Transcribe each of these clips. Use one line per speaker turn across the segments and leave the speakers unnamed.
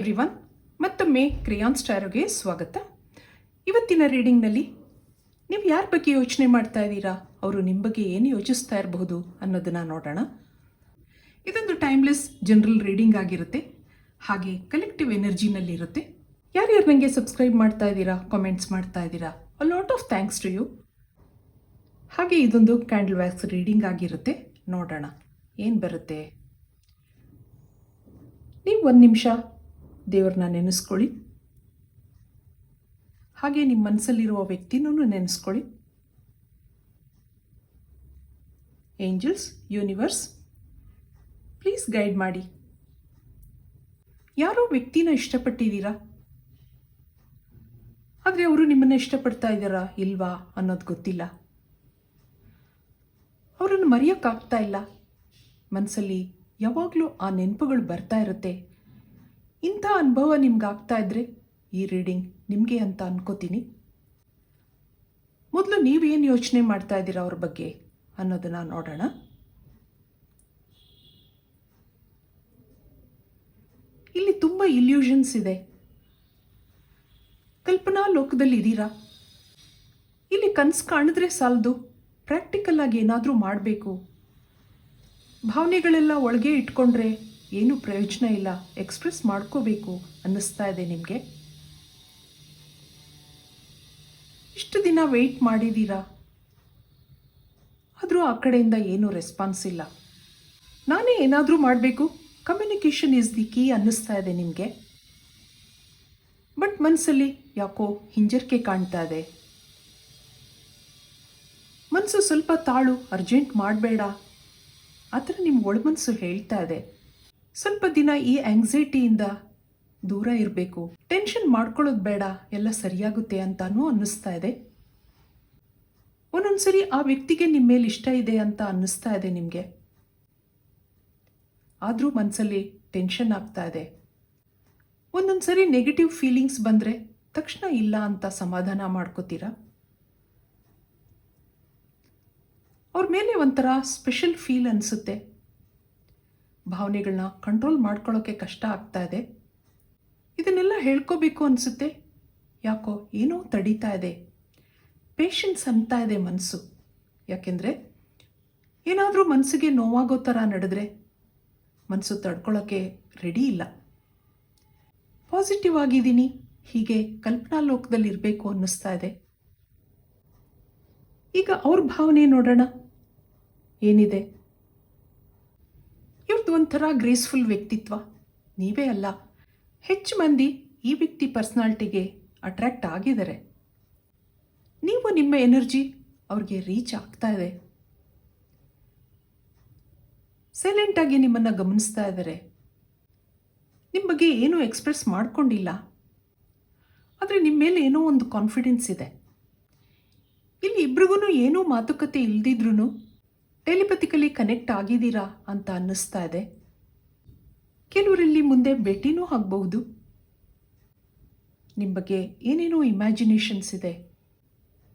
Everyone, ಮತ್ತೊಮ್ಮೆ ಕ್ರಿಯಾನ್ ಸ್ಟಾರೋಗೆ ಸ್ವಾಗತ. ಇವತ್ತಿನ ರೀಡಿಂಗ್ನಲ್ಲಿ ನೀವು ಯಾರ ಬಗ್ಗೆ ಯೋಚನೆ ಮಾಡ್ತಾ ಇದ್ದೀರಾ? ಅವರು ನಿಮ್ಮ ಬಗ್ಗೆ ಏನು ಯೋಚಿಸ್ತಾ ಇರಬಹುದು ಅನ್ನೋದನ್ನು ನೋಡೋಣ. ಇದೊಂದು ಟೈಮ್ಲೆಸ್ ಜನರಲ್ ರೀಡಿಂಗ್ ಆಗಿರುತ್ತೆ. ಹಾಗೆ ಕಲೆಕ್ಟಿವ್ ಎನರ್ಜಿನಲ್ಲಿರುತ್ತೆ ಯಾರ್ಯಾರು ನನಗೆ ಸಬ್ಸ್ಕ್ರೈಬ್ ಮಾಡ್ತಾ ಇದ್ದೀರಾ ಕಾಮೆಂಟ್ಸ್ ಮಾಡ್ತಾ ಇದ್ದೀರಾ a lot of thanks to you ಹಾಗೆ ಇದೊಂದು ಕ್ಯಾಂಡಲ್ ವ್ಯಾಕ್ಸ್ ರೀಡಿಂಗ್ ಆಗಿರುತ್ತೆ. ನೋಡೋಣ, ಏನು ಬರುತ್ತೆ? ನೀವು ಒಂದು ನಿಮಿಷ ದೇವ್ರನ್ನ ನೆನೆಸ್ಕೊಳ್ಳಿ. ಹಾಗೆ ನಿಮ್ಮ ಮನಸ್ಸಲ್ಲಿರುವ ವ್ಯಕ್ತಿನೂ ನೆನೆಸ್ಕೊಳ್ಳಿ. ಏಂಜಲ್ಸ್ ಯೂನಿವರ್ಸ್ ಪ್ಲೀಸ್ ಗೈಡ್ ಮಾಡಿ. ಯಾರೋ ವ್ಯಕ್ತಿನ ಇಷ್ಟಪಟ್ಟಿದ್ದೀರಾ? ಆದರೆ ಅವರು ನಿಮ್ಮನ್ನು ಇಷ್ಟಪಡ್ತಾ ಇದ್ದಾರಾ ಇಲ್ವಾ ಅನ್ನೋದು ಗೊತ್ತಿಲ್ಲ. ಅವರನ್ನು ಮರೆಯೋಕ್ಕಾಗ್ತಾ ಇಲ್ಲ. ಮನಸ್ಸಲ್ಲಿ ಯಾವಾಗಲೂ ಆ ನೆನಪುಗಳು ಬರ್ತಾ ಇರುತ್ತೆ. ಇಂಥ ಅನುಭವ ನಿಮ್ಗೆ ಆಗ್ತಾ ಇದ್ರೆ ಈ ರೀಡಿಂಗ್ ನಿಮಗೆ ಅಂತ ಅನ್ಕೋತೀನಿ. ಮೊದಲು ನೀವೇನು ಯೋಚನೆ ಮಾಡ್ತಾ ಇದ್ದೀರಾ ಅವ್ರ ಬಗ್ಗೆ ಅನ್ನೋದನ್ನ ನೋಡೋಣ. ಇಲ್ಲಿ ತುಂಬ ಇಲ್ಯೂಷನ್ಸ್ ಇದೆ. ಕಲ್ಪನಾ ಲೋಕದಲ್ಲಿ ಇದ್ದೀರಾ? ಇಲ್ಲಿ ಕನಸು ಕಾಣಿದ್ರೆ ಸಾಲದು ಪ್ರಾಕ್ಟಿಕಲ್ ಆಗಿ ಏನಾದರೂ ಮಾಡಬೇಕು. ಭಾವನೆಗಳೆಲ್ಲ ಒಳಗೆ ಇಟ್ಕೊಂಡ್ರೆ ಏನೂ ಪ್ರಯೋಜನ ಇಲ್ಲ. ಎಕ್ಸ್ಪ್ರೆಸ್ ಮಾಡ್ಕೋಬೇಕು ಅನ್ನಿಸ್ತಾ ಇದೆ ನಿಮಗೆ? ಇಷ್ಟು ದಿನ ವೆಯ್ಟ್ ಮಾಡಿದ್ದೀರಾ ಆದರೂ ಆ ಕಡೆಯಿಂದ ಏನೂ ರೆಸ್ಪಾನ್ಸ್ ಇಲ್ಲ. ನಾನೇ ಏನಾದರೂ ಮಾಡಬೇಕು? ಕಮ್ಯುನಿಕೇಷನ್ ಈಸ್ ದಿ ಕೀ ಅನ್ನಿಸ್ತಾ ಇದೆ ನಿಮಗೆ? ಬಟ್ ಮನಸ್ಸಲ್ಲಿ ಯಾಕೋ ಹಿಂಜರಿಕೆ ಕಾಣ್ತಾ ಇದೆ. ಮನಸ್ಸು ಸ್ವಲ್ಪ ತಾಳು ಅರ್ಜೆಂಟ್ ಮಾಡಬೇಡ. ಆ ಥರ ನಿಮ್ಮ ಒಳಮನಸ್ಸು ಹೇಳ್ತಾ ಇದೆ. ಸ್ವಲ್ಪ ದಿನ ಈ ಆಂಗ್ಸೈಟಿಯಿಂದ ದೂರ ಇರಬೇಕು. ಟೆನ್ಷನ್ ಮಾಡ್ಕೊಳ್ಳೋದು ಬೇಡ, ಎಲ್ಲ ಸರಿಯಾಗುತ್ತೆ ಅಂತಾನೂ ಅನ್ನಿಸ್ತಾ ಇದೆ. ಒಂದೊಂದ್ಸರಿ ಆ ವ್ಯಕ್ತಿಗೆ ನಿಮ್ಮ ಮೇಲೆ ಇಷ್ಟ ಇದೆ ಅಂತ ಅನ್ನಿಸ್ತಾ ಇದೆ ನಿಮಗೆ. ಆದರೂ ಮನಸ್ಸಲ್ಲಿ ಟೆನ್ಷನ್ ಆಗ್ತಾ ಇದೆ. ಒಂದೊಂದ್ಸರಿ ನೆಗೆಟಿವ್ ಫೀಲಿಂಗ್ಸ್ ಬಂದರೆ ತಕ್ಷಣ ಇಲ್ಲ ಅಂತ ಸಮಾಧಾನ ಮಾಡ್ಕೋತೀರಾ? ಅವ್ರ ಮೇಲೆ ಒಂಥರ ಸ್ಪೆಷಲ್ ಫೀಲ್ ಅನಿಸುತ್ತೆ. ಭಾವನೆಗಳನ್ನ ಕಂಟ್ರೋಲ್ ಮಾಡ್ಕೊಳ್ಳೋಕ್ಕೆ ಕಷ್ಟ ಆಗ್ತಾ ಇದೆ. ಇದನ್ನೆಲ್ಲ ಹೇಳ್ಕೋಬೇಕು ಅನಿಸುತ್ತೆ. ಯಾಕೋ ಏನೋ ತಡೀತಾ ಇದೆ. ಪೇಷನ್ಸ್ ಅಂತ ಇದೆ ಮನಸ್ಸು ಯಾಕೆಂದರೆ ಏನಾದರೂ ಮನಸ್ಸಿಗೆ ನೋವಾಗೋ ಥರ ನಡೆದ್ರೆ ಮನಸ್ಸು ತಡ್ಕೊಳ್ಳೋಕ್ಕೆ ರೆಡಿ ಇಲ್ಲ. ಪಾಸಿಟಿವ್ ಆಗಿದ್ದೀನಿ, ಹೀಗೆ ಕಲ್ಪನಾ ಲೋಕದಲ್ಲಿ ಇರಬೇಕು ಅನ್ನಿಸ್ತಾ ಇದೆ. ಈಗ ಅವ್ರ ಭಾವನೆ ನೋಡೋಣ. ಏನಿದೆ? ಇವ್ರದ್ದು ಒಂಥರ ಗ್ರೇಸ್ಫುಲ್ ವ್ಯಕ್ತಿತ್ವ. ನೀವೇ ಅಲ್ಲ. ಹೆಚ್ಚು ಮಂದಿ ಈ ವ್ಯಕ್ತಿ ಪರ್ಸ್ನಾಲ್ಟಿಗೆ ಅಟ್ರ್ಯಾಕ್ಟ್ ಆಗಿದ್ದಾರೆ. ನೀವು ನಿಮ್ಮ ಎನರ್ಜಿ ಅವ್ರಿಗೆ ರೀಚ್ ಆಗ್ತಾ ಇದೆ. ಸೈಲೆಂಟಾಗಿ ನಿಮ್ಮನ್ನು ಗಮನಿಸ್ತಾ ಇದ್ದಾರೆ. ನಿಮ್ಮ ಬಗ್ಗೆ ಏನೂ ಎಕ್ಸ್ಪ್ರೆಸ್ ಮಾಡ್ಕೊಂಡಿಲ್ಲ. ಆದರೆ ನಿಮ್ಮ ಮೇಲೆ ಏನೋ ಒಂದು ಕಾನ್ಫಿಡೆನ್ಸ್ ಇದೆ. ಇಲ್ಲಿ ಇಬ್ರಿಗೂ ಏನೂ ಮಾತುಕತೆ ಇಲ್ದಿದ್ರೂ ಟೆಲಿಪತಿಕಲಿ ಕನೆಕ್ಟ್ ಆಗಿದ್ದೀರಾ ಅಂತ ಅನ್ನಿಸ್ತಾ ಇದೆ. ಕೆಲವರಲ್ಲಿ ಮುಂದೆ ಭೇಟಿನೂ ಆಗಬಹುದು. ನಿಮ್ಮ ಬಗ್ಗೆ ಏನೇನೋ ಇಮ್ಯಾಜಿನೇಷನ್ಸ್ ಇದೆ.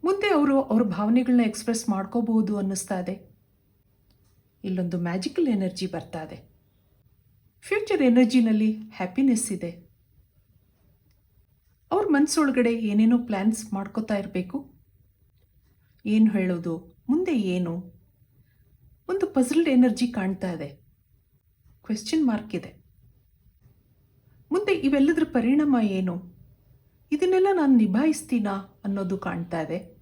ಮುಂದೆ ಅವರು ಅವ್ರ ಭಾವನೆಗಳನ್ನ ಎಕ್ಸ್ಪ್ರೆಸ್ ಮಾಡ್ಕೋಬಹುದು ಅನ್ನಿಸ್ತಾ ಇದೆ. ಇಲ್ಲೊಂದು ಮ್ಯಾಜಿಕಲ್ ಎನರ್ಜಿ ಬರ್ತಾ ಇದೆ. ಫ್ಯೂಚರ್ ಎನರ್ಜಿನಲ್ಲಿ ಹ್ಯಾಪಿನೆಸ್ ಇದೆ. ಅವ್ರ ಮನಸ್ಸೊಳಗಡೆ ಏನೇನೋ ಪ್ಲ್ಯಾನ್ಸ್ ಮಾಡ್ಕೋತಾ ಇರಬೇಕು. ಏನು ಹೇಳೋದು, ಮುಂದೆ ಏನು? ಒಂದು ಪಝಲ್ಡ್ ಎನರ್ಜಿ ಕಾಣ್ತಾ ಇದೆ. ಕ್ವೆಶ್ಚನ್ ಮಾರ್ಕ್ ಇದೆ. ಮುಂದೆ ಇವೆಲ್ಲದರ ಪರಿಣಾಮ ಏನು? ಇದನ್ನೆಲ್ಲ ನಾನು ನಿಭಾಯಿಸ್ತೀನಾ ಅನ್ನೋದು ಕಾಣ್ತಾ ಇದೆ.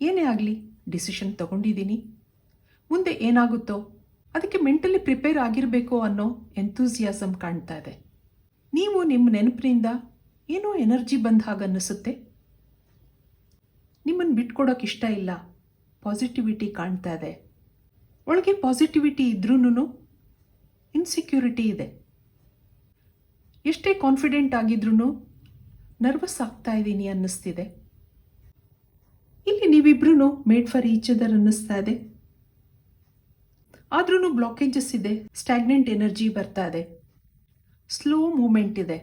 ಏನೇ ಆಗಲಿ ಡಿಸಿಷನ್ ತಗೊಂಡಿದ್ದೀನಿ. ಮುಂದೆ ಏನಾಗುತ್ತೋ, ಅದಕ್ಕೆ ಮೆಂಟಲಿ ಪ್ರಿಪೇರ್ ಆಗಿರಬೇಕು ಅನ್ನೋ ಎಂಥೂಸಿಯಾಸಮ್ ಕಾಣ್ತಾ ಇದೆ. ನೀವು ನಿಮ್ಮ ನೆನಪಿನಿಂದ ಏನೋ ಎನರ್ಜಿ ಬಂದ ಹಾಗೆ ಅನ್ನಿಸುತ್ತೆ ನಿಮ್ಮನ್ನು ಬಿಟ್ಕೊಡೋಕೆ ಇಷ್ಟ ಇಲ್ಲ. ಪಾಸಿಟಿವಿಟಿ ಕಾಣ್ತಾ ಇದೆ. ಒಳಗೆ ಪಾಸಿಟಿವಿಟಿ ಇದ್ರೂ ಇನ್ಸೆಕ್ಯೂರಿಟಿ ಇದೆ. ಎಷ್ಟೇ ಕಾನ್ಫಿಡೆಂಟ್ ಆಗಿದ್ರೂ ನರ್ವಸ್ ಆಗ್ತಾ ಇದ್ದೀನಿ ಅನ್ನಿಸ್ತಿದೆ. ಇಲ್ಲಿ ನೀವಿಬ್ರು ಮೇಡ್ ಫಾರ್ ಈಚ್ ಅದರ್ ಅನ್ನಿಸ್ತಾ ಇದೆ. ಆದ್ರೂ ಬ್ಲಾಕೇಜಸ್ ಇದೆ ಸ್ಟ್ಯಾಗ್ನೆಂಟ್ ಎನರ್ಜಿ ಬರ್ತಾ ಇದೆ. ಸ್ಲೋ ಮೂಮೆಂಟ್ ಇದೆ.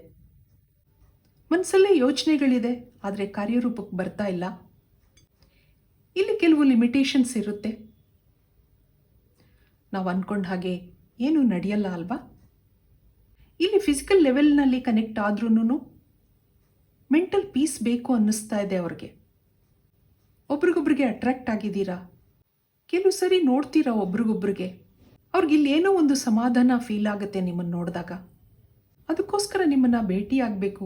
ಮನಸ್ಸಲ್ಲೇ ಯೋಚನೆಗಳಿದೆ, ಆದರೆ ಕಾರ್ಯರೂಪಕ್ಕೆ ಬರ್ತಾ ಇಲ್ಲ. ಇಲ್ಲಿ ಕೆಲವು ಲಿಮಿಟೇಷನ್ಸ್ ಇರುತ್ತೆ. ನಾವು ಅಂದ್ಕೊಂಡ ಹಾಗೆ ಏನೂ ನಡೆಯಲ್ಲ ಅಲ್ವಾ? ಇಲ್ಲಿ ಫಿಸಿಕಲ್ ಲೆವೆಲ್ನಲ್ಲಿ ಕನೆಕ್ಟ್ ಆದ್ರೂ ಮೆಂಟಲ್ ಪೀಸ್ ಬೇಕು ಅನ್ನಿಸ್ತಾ ಇದೆ ಅವ್ರಿಗೆ. ಒಬ್ರಿಗೊಬ್ರಿಗೆ ಅಟ್ರಾಕ್ಟ್ ಆಗಿದ್ದೀರಾ? ಕೆಲವು ಸರಿ ನೋಡ್ತೀರಾ ಒಬ್ರಿಗೊಬ್ರಿಗೆ? ಅವ್ರಿಗೆ ಏನೋ ಒಂದು ಸಮಾಧಾನ ಫೀಲ್ ಆಗುತ್ತೆ ನಿಮ್ಮನ್ನು ನೋಡಿದಾಗ. ಅದಕ್ಕೋಸ್ಕರ ನಿಮ್ಮನ್ನು ಭೇಟಿಯಾಗಬೇಕು,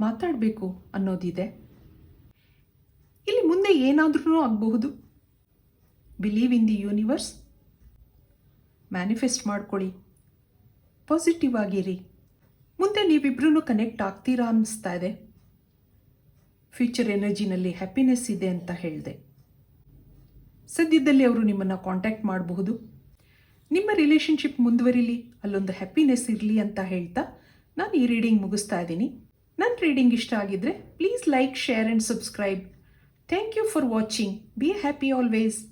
ಮಾತಾಡಬೇಕು ಅನ್ನೋದಿದೆ. ಇಲ್ಲಿ ಮುಂದೆ ಏನಾದ್ರೂ ಆಗಬಹುದು? Believe in the universe manifest ಮಾಡ್ಕೊಳ್ಳಿ. ಪಾಸಿಟಿವ್ ಆಗಿರಿ. ಮುಂದೆ ನೀವಿಬ್ರೂ ಕನೆಕ್ಟ್ ಆಗ್ತೀರಾ ಅನ್ನಿಸ್ತಾ ಇದೆ. ಫ್ಯೂಚರ್ ಎನರ್ಜಿನಲ್ಲಿ ಹ್ಯಾಪಿನೆಸ್ ಇದೆ ಅಂತ ಹೇಳಿದೆ. ಸದ್ಯದಲ್ಲಿ ಅವರು ನಿಮ್ಮನ್ನು ಕಾಂಟ್ಯಾಕ್ಟ್ ಮಾಡಬಹುದು. ನಿಮ್ಮ ರಿಲೇಷನ್ಶಿಪ್ ಮುಂದುವರಿಲಿ, ಅಲ್ಲೊಂದು ಹ್ಯಾಪಿನೆಸ್ ಇರಲಿ ಅಂತ ಹೇಳ್ತಾ ನಾನು ಈ ರೀಡಿಂಗ್ ಮುಗಿಸ್ತಾ ಇದ್ದೀನಿ. ನನ್ನ ರೀಡಿಂಗ್ ಇಷ್ಟ ಆಗಿದ್ರೆ please like share and subscribe Thank you for watching. Be happy always.